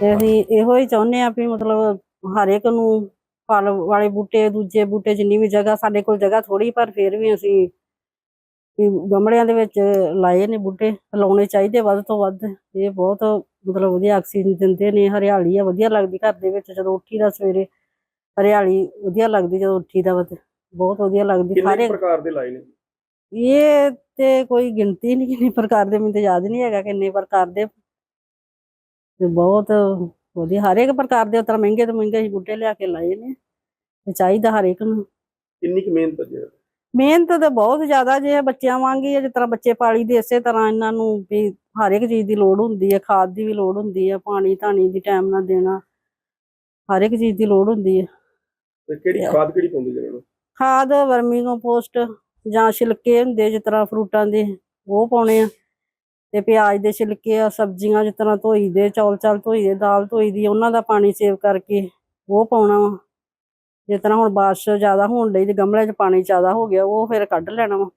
ਤੇ ਅਸੀਂ ਇਹੋ ਹੀ ਚਾਹੁੰਦੇ ਆ ਵੀ ਮਤਲਬ ਹਰ ਇੱਕ ਨੂੰ ਫਲ ਵਾਲੇ ਬੂਟੇ ਦੂਜੇ ਬੂਟੇ ਜਿੰਨੀ ਵੀ ਜਗ੍ਹਾ ਸਾਡੇ ਕੋਲ ਜਗ੍ਹਾ ਥੋੜੀ ਪਰ ਫਿਰ ਵੀ ਅਸੀਂ ਗਮਲਿਆਂ ਦੇ ਵਿੱਚ ਲਾਏ ਨੇ ਬੂਟੇ ਲਾਉਣੇ ਚਾਹੀਦੇ ਵੱਧ ਤੋਂ ਵੱਧ। ਇਹ ਬਹੁਤ ਮਤਲਬ ਵਧੀਆ ਆਕਸੀਜਨ ਦਿੰਦੇ ਨੇ ਹਰਿਆਲੀ ਆ ਵਧੀਆ ਲੱਗਦੀ ਘਰ ਦੇ ਵਿੱਚ ਜਦੋਂ ਉੱਠੀਦਾ ਸਵੇਰੇ। ਹਰਿਆਲੀ ਵਧੀਆ ਲੱਗਦੀ ਜਦੋਂ ਉੱਠੀਦਾ ਵਾ ਤੇ ਬਹੁਤ ਵਧੀਆ ਲੱਗਦੀ। ਸਾਰੇ ਪ੍ਰਕਾਰ ਦੇ ਲਾਏ ਨੇ? ਇਹ ਤੇ ਕੋਈ ਗਿਣਤੀ ਨਹੀਂ ਕਿੰਨੇ ਪ੍ਰਕਾਰ ਦੇ ਮੈਨੂੰ ਤੇ ਯਾਦ ਨਹੀਂ ਹੈਗਾ ਕਿੰਨੇ ਪ੍ਰਕਾਰ ਦੇ ਤੇ ਬਹੁਤ ਵਧੀਆ ਹਰ ਇੱਕ ਪ੍ਰਕਾਰ ਦੇ ਉਤਰ ਮਹਿੰਗੇ ਤੋਂ ਮਹਿੰਗੇ ਬੂਟੇ ਲਿਆ ਕੇ ਲਾਏ ਨੇ ਤੇ ਚਾਹੀਦਾ ਹਰ ਇੱਕ ਨੂੰ। ਕਿੰਨੀ ਕੁ ਮਿਹਨਤ ਹੈ ਜੀ? ਮਿਹਨਤ ਤਾਂ ਬਹੁਤ ਜ਼ਿਆਦਾ ਜੇ ਬੱਚਿਆਂ ਵਾਂਗੀ ਹੈ ਜਿਸ ਤਰ੍ਹਾਂ ਬੱਚੇ ਪਾਲੀ ਦੇ ਇਸੇ ਤਰ੍ਹਾਂ ਇਹਨਾਂ ਨੂੰ ਵੀ ਹਰ ਇੱਕ ਚੀਜ਼ ਦੀ ਲੋੜ ਹੁੰਦੀ ਹੈ ਖਾਦ ਦੀ ਵੀ ਲੋੜ ਹੁੰਦੀ ਹੈ ਪਾਣੀ ਧਾਣੀ ਦੀ ਟਾਈਮ ਨਾਲ ਦੇਣਾ ਹਰ ਇੱਕ ਚੀਜ਼ ਦੀ ਲੋੜ ਹੁੰਦੀ ਹੈ। ਤੇ ਕਿਹੜੀ ਖਾਦ ਕਿਹੜੀ ਪਾਉਂਦੇ ਜੀ ਇਹਨਾਂ ਨੂੰ ਖਾਦ ਵਰਮੀ ਕੰਪੋਸਟ ਜਾਂ ਛਿਲਕੇ ਹੁੰਦੇ ਜਿਸ ਤਰ੍ਹਾਂ ਫਰੂਟਾਂ ਦੇ ਉਹ ਪਾਉਣੇ ਆ। ਤੇ ਪਿਆਜ਼ ਦੇ ਛਿਲਕੇ ਆ ਸਬਜ਼ੀਆਂ ਜਿਸ ਤਰ੍ਹਾਂ ਧੋਈ ਦੇ ਚੌਲ ਚਾਲ ਧੋਈ ਦੇ ਦਾਲ ਧੋਈ ਦੀ ਉਹਨਾਂ ਦਾ ਪਾਣੀ ਸੇਵ ਕਰਕੇ ਉਹ ਪਾਉਣਾ ਵਾ। ਜਿਸ ਤਰ੍ਹਾਂ ਹੁਣ ਬਾਰਿਸ਼ ਜ਼ਿਆਦਾ ਹੋਣ ਲਈ ਤੇ ਗਮਲਿਆਂ 'ਚ ਪਾਣੀ ਜ਼ਿਆਦਾ ਹੋ ਗਿਆ ਉਹ ਫਿਰ ਕੱਢ ਲੈਣਾ ਵਾ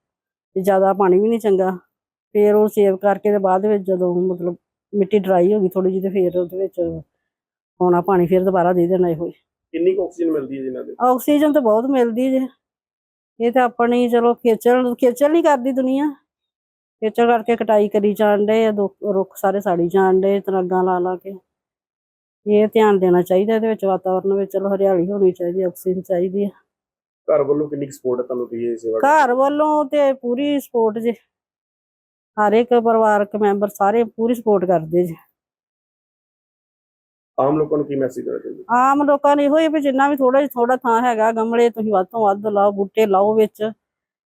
ਤੇ ਜ਼ਿਆਦਾ ਪਾਣੀ ਵੀ ਨਹੀਂ ਚੰਗਾ। ਫਿਰ ਉਹ ਸੇਵ ਕਰਕੇ ਤੇ ਬਾਅਦ ਵਿੱਚ ਜਦੋਂ ਮਤਲਬ ਮਿੱਟੀ ਡਰਾਈ ਹੋ ਗਈ ਥੋੜੀ ਜਿਹੀ ਤੇ ਫਿਰ ਉਹਦੇ ਵਿੱਚ ਪਾਉਣਾ ਪਾਣੀ ਫਿਰ ਦੁਬਾਰਾ ਦੇ ਦੇਣਾ ਇਹੋ ਕਿੰਨੀ ਕੁ ਆਕਸੀਜਨ ਮਿਲਦੀ ਹੈ ਜੀ ਇਹਨਾਂ ਦੇ? ਆਕਸੀਜਨ ਤਾਂ ਬਹੁਤ ਮਿਲਦੀ ਜੇ। ਇਹ ਤਾਂ ਆਪਣੀ ਚਲੋ ਖੇਚਲ ਖੇਚਲ ਨਹੀਂ ਕਰਦੀ ਦੁਨੀਆ। ਖੇਚਲ ਕਰਕੇ ਕਟਾਈ ਕਰੀ ਜਾਣ ਡੇ ਰੁੱਖ ਸਾਰੇ ਸਾੜੀ ਜਾਣ ਡੇ ਤਰਾਗਾਂ ਲਾ ਲਾ ਕੇ। ਇਹ ਧਿਆਨ ਦੇਣਾ ਚਾਹੀਦਾ ਇਹਦੇ ਵਿੱਚ ਵਾਤਾਵਰਨ ਵਿੱਚ ਚਲੋ ਹਰਿਆਲੀ ਹੋਣੀ ਚਾਹੀਦੀ ਆਕਸੀਜਨ ਚਾਹੀਦੀ ਹੈ ਘਰ ਵੱਲੋਂ ਕਿੰਨੀ ਸਪੋਰਟ ਹੈ ਤੁਹਾਨੂੰ ਤੁਸੀਂ ਇਹ ਸੇਵਾ ਘਰ ਵੱਲੋਂ ਤੇ ਪੂਰੀ ਸਪੋਰਟ ਜੇ। ਹਰ ਇੱਕ ਪਰਿਵਾਰਕ ਮੈਂਬਰ ਸਾਰੇ ਪੂਰੀ ਸਪੋਰਟ ਕਰਦੇ ਜੇ। ਆਮ ਲੋਕਾਂ ਨੂੰ ਕੀ ਮੈਸੇਜ ਦੇਣਾ ਚਾਹੁੰਦੇ? ਆਮ ਲੋਕਾਂ ਨੂੰ ਇਹੋ ਹੀ ਵੀ ਜਿੰਨਾ ਵੀ ਥੋੜਾ ਥੋੜਾ ਥਾਂ ਹੈਗਾ ਗਮਲੇ ਤੁਸੀਂ ਵੱਧ ਤੋਂ ਵੱਧ ਲਾਓ ਬੂਟੇ ਲਾਓ ਵਿੱਚ।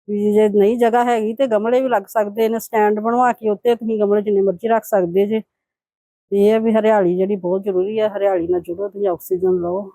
ਵੀ ਜੇ ਨਹੀਂ ਜਗ੍ਹਾ ਹੈਗੀ ਤੇ ਗਮਲੇ ਵੀ ਲੱਗ ਸਕਦੇ ਨੇ, ਸਟੈਂਡ ਬਣਵਾ ਕੇ ਉੱਤੇ ਤੁਸੀਂ ਗਮਲੇ ਜਿੰਨੇ ਮਰਜ਼ੀ ਰੱਖ ਸਕਦੇ ਜੇ। ਤੇ ਇਹ ਵੀ ਹਰਿਆਲੀ ਜਿਹੜੀ ਬਹੁਤ ਜ਼ਰੂਰੀ ਹੈ ਹਰਿਆਲੀ ਨਾਲ ਜੁੜੋ, ਤੁਸੀਂ ਆਕਸੀਜਨ ਲਓ।